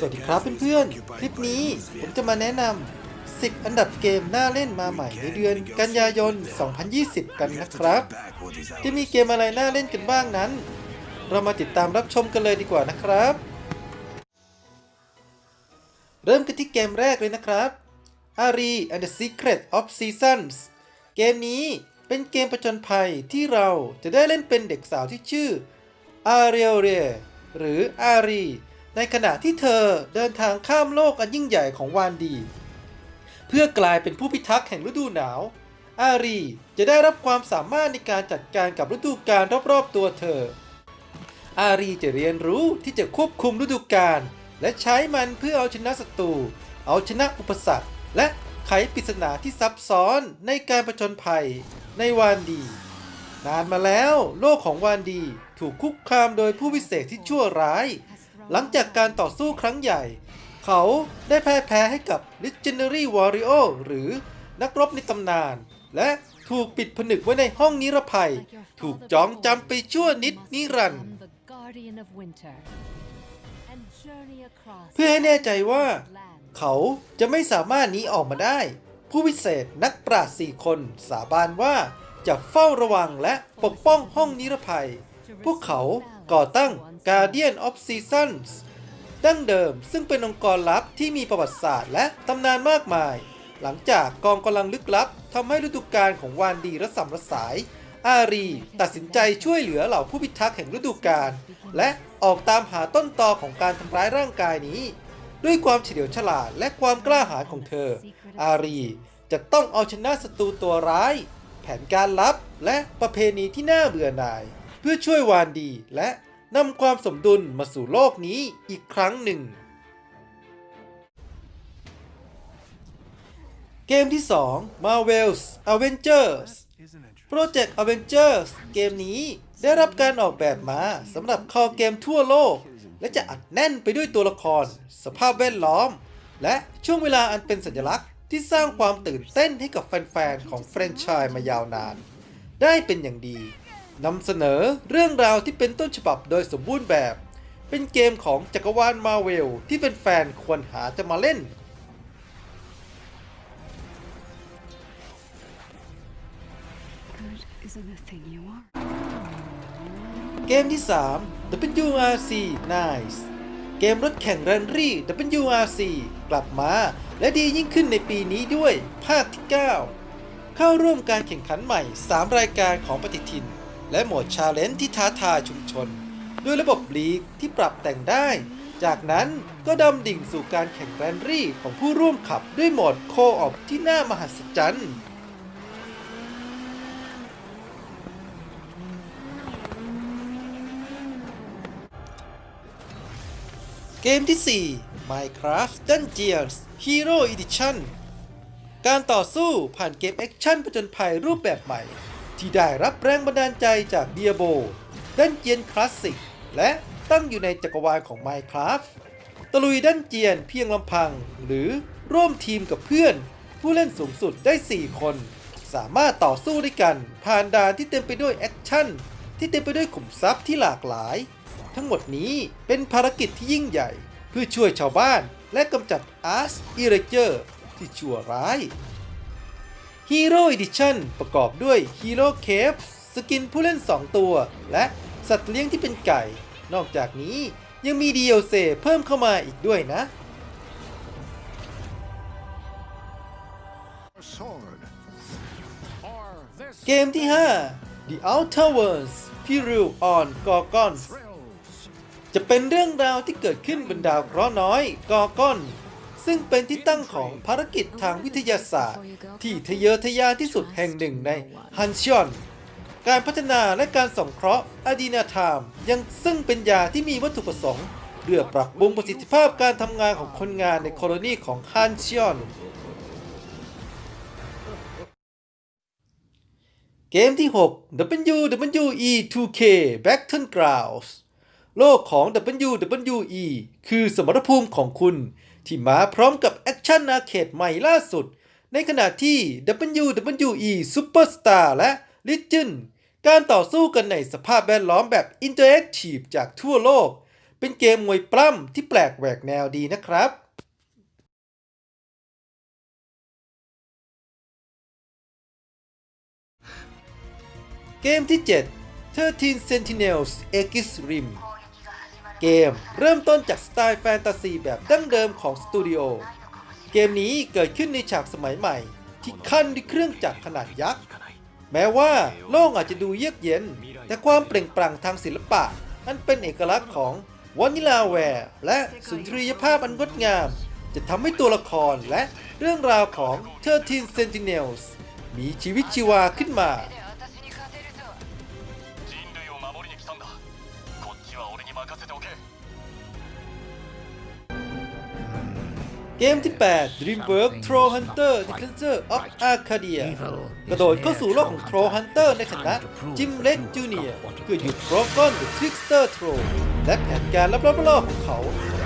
สวัสดีครับเพื่อนๆ คลิปนี้ผมจะมาแนะนำ 10 อันดับเกมน่าเล่นมาใหม่ในเดือนกันยายน 2020 กันนะครับ จะมีเกมอะไรน่าเล่นกันบ้างนั้น เรามาติดตามรับชมกันเลยดีกว่านะครับเริ่มกันที่เกมแรกเลยนะครับ Ari and the Secret of Seasons เกมนี้เป็นเกมประจนภัยที่เราจะได้เล่นเป็นเด็กสาวที่ชื่ออาเรียเรหรืออารี ในขณะที่เธอเดินทางข้ามโลกอันยิ่งใหญ่ของวานดี เพื่อกลายเป็นผู้พิทักษ์แห่งฤดูหนาว อารีจะได้รับความสามารถในการจัดการกับฤดูกาลรอบๆตัวเธอ อารีจะเรียนรู้ที่จะควบคุมฤดูกาลและใช้มันเพื่อเอาชนะศัตรู เอาชนะอุปสรรค และไขปริศนาที่ซับซ้อนในการประจนภัยในวานดี นานมาแล้ว โลกของวานดีถูกคุกคามโดยผู้วิเศษที่ชั่วร้าย หลังจากการต่อสู้ครั้งใหญ่ เขาได้แพ้แพ้ให้กับ Legendary Warrior หรือนักรบในตำนาน และถูกปิดผนึกไว้ในห้องนิรภัย ถูกจองจำไปชั่วนิดนิรันดร์เพื่อให้แน่ใจว่า เขาจะไม่สามารถหนีออกมาได้ ผู้วิเศษนักปราชญ์สี่คนสาบานว่าจะเฝ้าระวังและปกป้องห้องนิรภัย พวกเขา ก่อตั้ง Guardian of Seasons ดั้งเดิมซึ่งเป็นองค์กรลับที่มีประวัติศาสตร์และตำนานมากมาย หลังจากกองกำลังลึกลับทำให้ฤดูกาลของวานดีระสำระสาย อารี ตัดสินใจช่วยเหลือเหล่าผู้พิทักษ์แห่งฤดูกาลและออกตามหาต้นตอของการทำร้ายร่างกายนี้ ด้วยความเฉลียวฉลาดและความกล้าหาญของเธอ อารีจะต้องเอาชนะศัตรูตัวร้าย แผนการลับและประเพณีที่น่าเบื่อหน่าย เพื่อช่วยวานดีและนำความสมดุลมาสู่โลกนี้อีกครั้งหนึ่ง เกมที่ 2 Marvel's Avengers Project Avengers เกมนี้ได้รับการออกแบบมาสำหรับคอเกมทั่วโลก และจะอัดแน่นไปด้วยตัวละคร สภาพแวดล้อม และช่วงเวลาอันเป็นสัญลักษณ์ที่สร้างความตื่นเต้นให้กับแฟนๆ ของแฟรนไชส์มายาวนาน ได้เป็นอย่างดี นำเสนอเรื่องราวที่เป็นต้นฉบับโดยสมบูรณ์แบบ เป็นเกมของจักรวาลมาเวลที่เป็นแฟนๆควรหาจะมาเล่น Good isn't the thing you are. เกมที่ 3 WRC Nice เกมรถแข่งแรนรี่ WRC กลับมา และดียิ่งขึ้นในปีนี้ด้วย ภาคที่ 9 เข้าร่วมการแข่งขันใหม่ 3 รายการของปฏิทิน และโหมดชาเลนจ์ที่ท้าทายชุมชน ด้วยระบบลีกที่ปรับแต่งได้ จากนั้นก็ดำดิ่งสู่การแข่งแรนรี่ของผู้ร่วมขับด้วยโหมดโคออปที่น่ามหัศจรรย์เกมที่ 4 Minecraft Dungeons Hero Edition การต่อสู้ผ่านเกมแอคชั่นผจญภัยรูปแบบใหม่ ที่ได้รับแรงบันดาลใจจาก Diablo Dungeon Classic และตั้งอยู่ในจักรวาลของ Minecraft ตะลุยดันเจียนเพียงลำพัง หรือร่วมทีมกับเพื่อน ผู้เล่นสูงสุดได้ 4 คน สามารถต่อสู้ด้วยกัน ผ่านด่านที่เต็มไปด้วยแอคชั่น ที่เต็มไปด้วยขุมทรัพย์ที่หลากหลาย ทั้งหมดนี้เป็นภารกิจที่ยิ่งใหญ่ เพื่อช่วยชาวบ้านและกำจัดอาร์สอิเรเจอร์ที่ชั่วร้าย Hero Edition ประกอบด้วย Hero Cave สกินผู้เล่น 2 ตัว และสัตว์เลี้ยงที่เป็นไก่ นอกจากนี้ยังมี DLC เพิ่มเข้ามาอีกด้วยนะ sword. เกมที่ 5 The Outer Worlds Peril on Gorgons จะเป็นเรื่องราวที่เกิดขึ้นบนดาวเคราะห์น้อยกอร์กอน ซึ่งเป็นที่ตั้งของภารกิจทางวิทยาศาสตร์ ที่ทะเยอทะยานที่สุดแห่งหนึ่งในฮันชอน การพัฒนาและการส่งเคราะห์อะดีนาไทม์ยังซึ่งเป็นยาที่มีวัตถุประสงค์เพื่อปรับปรุงประสิทธิภาพการทำงานของคนงานในโคโลนีของฮันชอนเกมที่ 6 WWE 2K Battlegrounds โลกของ WWE คือสมรภูมิของคุณ ที่มาพร้อมกับแอคชั่นอาเคดใหม่ล่าสุด ในขณะที่ WWE Superstar และ Legend การต่อสู้กันในสภาพแวดล้อมแบบอินเตอร์แอคทีฟจากทั่วโลก เป็นเกมมวยปล้ำที่แปลกแหวกแนวดีนะครับเกมที่ 7 13 Sentinels Aegis Rim เกมเริ่มต้นจากสไตล์แฟนตาซีแบบดั้งเดิมของสตูดิโอ เกมนี้เกิดขึ้นในฉากสมัยใหม่ ที่ขั้นด้วยเครื่องจักรขนาดยักษ์ แม้ว่าโลกอาจจะดูเยือกเย็น แต่ความเปล่งปลั่งทางศิลปะ อันเป็นเอกลักษณ์ของวานิลาแวร์ และสุนทรียภาพอันงดงาม จะทำให้ตัวละครและเรื่องราวของ 13 Sentinels มีชีวิตชีวาขึ้นมา เกมที่ 8 Dreamworks Troll Hunter Defensor of Arcadia กระโดดเข้าสู่โลกของ Troll Hunter ในฐานะจิมเล็กจูเนียเพื่อหยุด Broken the Trickster Troll และแผนการลับๆล่อของเขา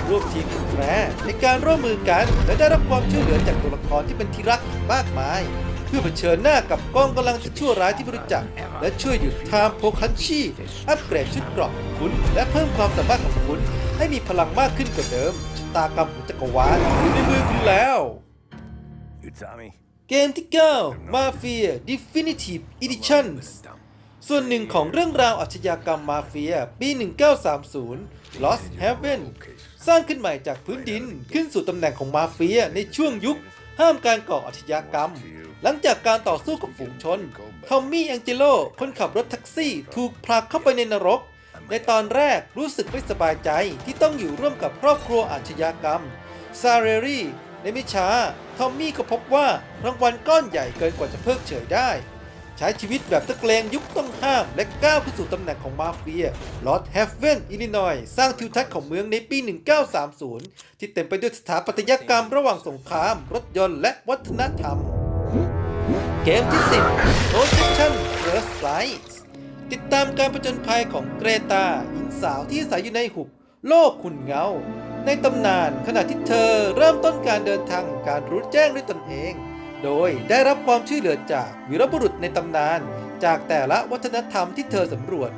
ร่วมทีมกับแรในการร่วมมือกันและได้รับความช่วยเหลือจากตัวละครที่เป็นที่รักมากมาย เพื่อเผชิญหน้ากับกองกำลังที่ชั่วร้ายที่ไม่รู้จักและช่วยหยุดไทม์โพคันชีอัปเกรดชุดเกราะคุณและเพิ่มความสามารถของคุณให้มีพลังมากขึ้นกว่าเดิมชะตากรรม กรวาลอยู่ในมือคุณแล้ว Utami. เกมที่ 9 Mafia Definitive Editions ส่วนหนึ่งของเรื่องราวอาชญากรรมมาเฟีย ปี 1930 Lost Haven สร้างขึ้นใหม่จากพื้นดินขึ้นสู่ตำแหน่งของมาเฟียในช่วงยุค ห้ามการก่ออาชญากรรม หลังจากการต่อสู้กับฝูงชน ทอมมี่แองเจโล คนขับรถแท็กซี่ถูกผลักเข้าไปในนรก ในตอนแรกรู้สึกไม่สบายใจที่ต้องอยู่ร่วมกับครอบครัวอาชญากรรม ซาเรรีในไม่ช้าทอมมี่ก็พบว่ารางวัลก้อนใหญ่เกินกว่าจะเพิกเฉยได้ ใช้ชีวิตแบบตะเกรงยุคต้องห้ามและก้าวขึ้นสู่ตำแหน่งของมาเฟียลอ d แฮฟเวนอิลลินอยสร้างทิวทัศน์ของเมืองในปี 1930 ที่เต็มไปด้วยสถาปัตยกรรมระหว่างสงคราม รถยนต์และวัฒนธรรม เกมที่ 10 Protection First Light ติดตามการประจนภัยของเกรตาหญิงสาวที่อาศัยอยู่ในหุบโลกขุนเงา ในตำนานขณะที่เธอเริ่มต้นการเดินทางของการรู้แจ้งด้วยตนเอง โดยได้รับความช่วยเหลือจากวีรบุรุษในตำนาน จากแต่ละวัฒนธรรมที่เธอสำรวจ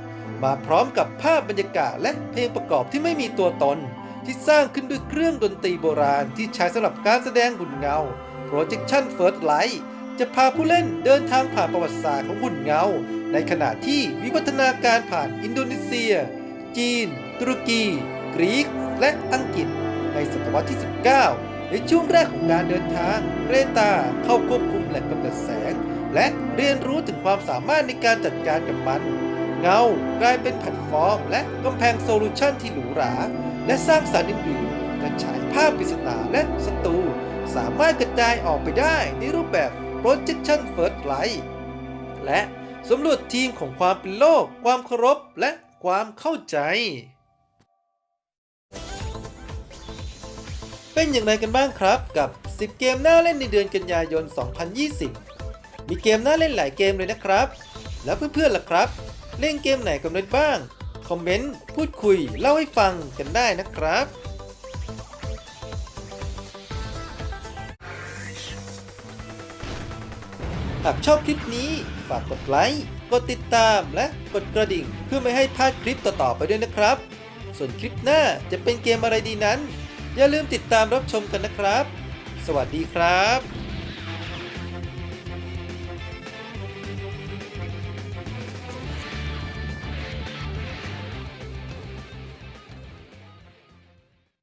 มาพร้อมกับภาพบรรยากาศและเพลงประกอบที่ไม่มีตัวตน ที่สร้างขึ้นด้วยเครื่องดนตรีโบราณที่ใช้สำหรับการแสดงหุ่นเงา Projection First Light จะพาผู้เล่นเดินทางผ่านประวัติศาสตร์ของหุ่นเงา ในขณะที่วิวัฒนาการผ่านอินโดนีเซีย จีน ตุรกี กรีกและอังกฤษในศตวรรษที่ 19 ในช่วงแรกของการเดินทาง เรตาเข้าควบคุมแหล่งกำเนิดแสง และเรียนรู้ถึงความสามารถในการจัดการกับมัน เงากลายเป็นแพลตฟอร์ม และกำแพงโซลูชันที่หรูหรา และสร้างสรรค์อื่นๆและฉายภาพปริศนาและศัตรูสามารถกระจายออกไปได้ในรูปแบบ Projection First Light และสำรวจทีมของความเป็นโลก ความเคารพ และความเข้าใจ เป็นอย่างไรกันบ้างครับกับ 10 เกมน่าเล่นในเดือนกันยายน 2020 มีเกมน่าเล่นหลายเกมเลยนะครับ แล้วเพื่อนๆล่ะครับ เล่นเกมไหนกันบ้าง คอมเมนต์ พูดคุย เล่าให้ฟังกันได้นะครับ หากชอบคลิปนี้ฝากกดไลค์ กดติดตามและกดกระดิ่งเพื่อไม่ให้พลาดคลิปต่อๆไปด้วยนะครับ ส่วนคลิปหน้าจะเป็นเกมอะไรดีนั้น อย่าลืมติดตามรับชมกันนะครับ สวัสดีครับ